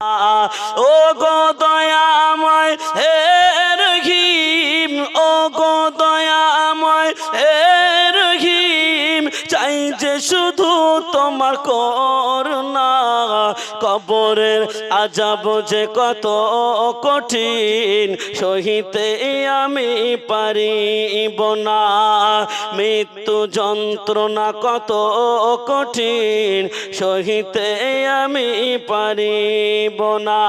ও গো দয়াময় হে রহিম ও গো তোমার করুণা, কবরের আজাব যে কত কঠিন, সহিতে আমি পারিব না। মৃত্যু যন্ত্রণা কত কঠিন, সহিতে আমি পারিব না।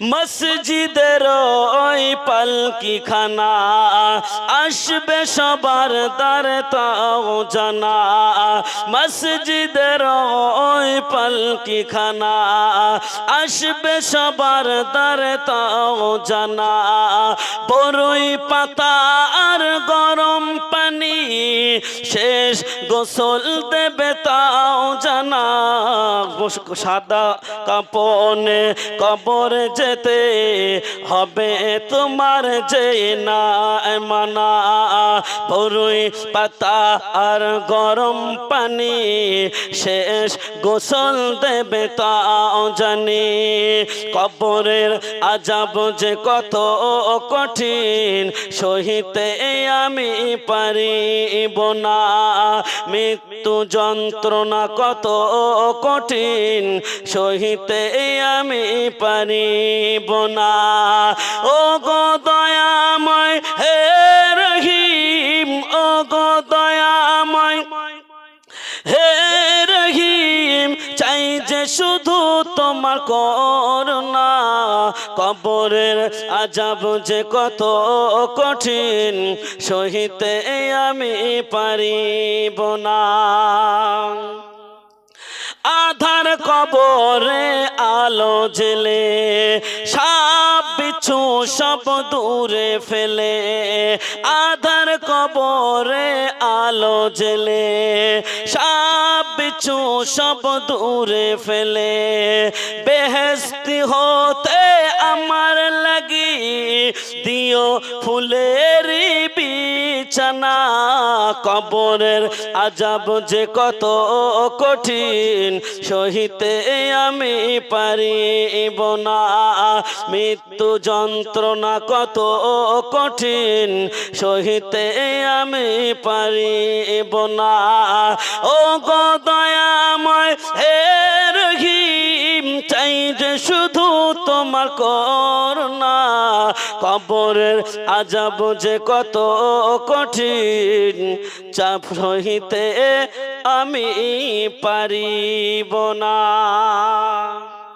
মসজিদের ওই পালকি খানা আসবে সবার দার তাও জানা। মসজিদের ওই পালকি খানা আসবে সবার দার তাও জানা। বড়ই পাতা আর গরম পানি শেষ গোসল দেবে তাও জানা। সাদা কাপনে কবর যেতে হবে তোমার যে না মানা। বরুই পাতা আর গরম পানি শেষ গোসল দেবে তাও জানি। কবরের আজাব যে কত কঠিন, সহিতে আমি পারিব না। মৃত্যু যন্ত্রণা কত কঠিন, সহিতে আমি পারিব না। ও গো দয়াময়, হে রহিম, ও গো দয়াময়, হে রহিম, চাই যে শুধু তোমার করুণা। কবরের আজাব যে কত কঠিন, সহিতে আমি পারিব না। আধার কবরে আলো জেলে সাপ বিচ্ছু সব দূরে ফেলে। আধার কবরে আলো জেলে সাপ বিচ্ছু সব দূরে ফেলে। বেহেস্তি হতে আমার লাগি। দিও ফুলেরই বিছানা, কবরের আজাব যে কত কঠিন, সহিতে আমি পারিব না। মৃত্যু যন্ত্রণা কত কঠিন, সহিতে আমি পারিব না। ও গো দয়াময় হে রহিম চাই যে শুধু তোমার করুণা কবরের আজাব যে কত কঠিন চাপ রহিতে আমি পারিব না।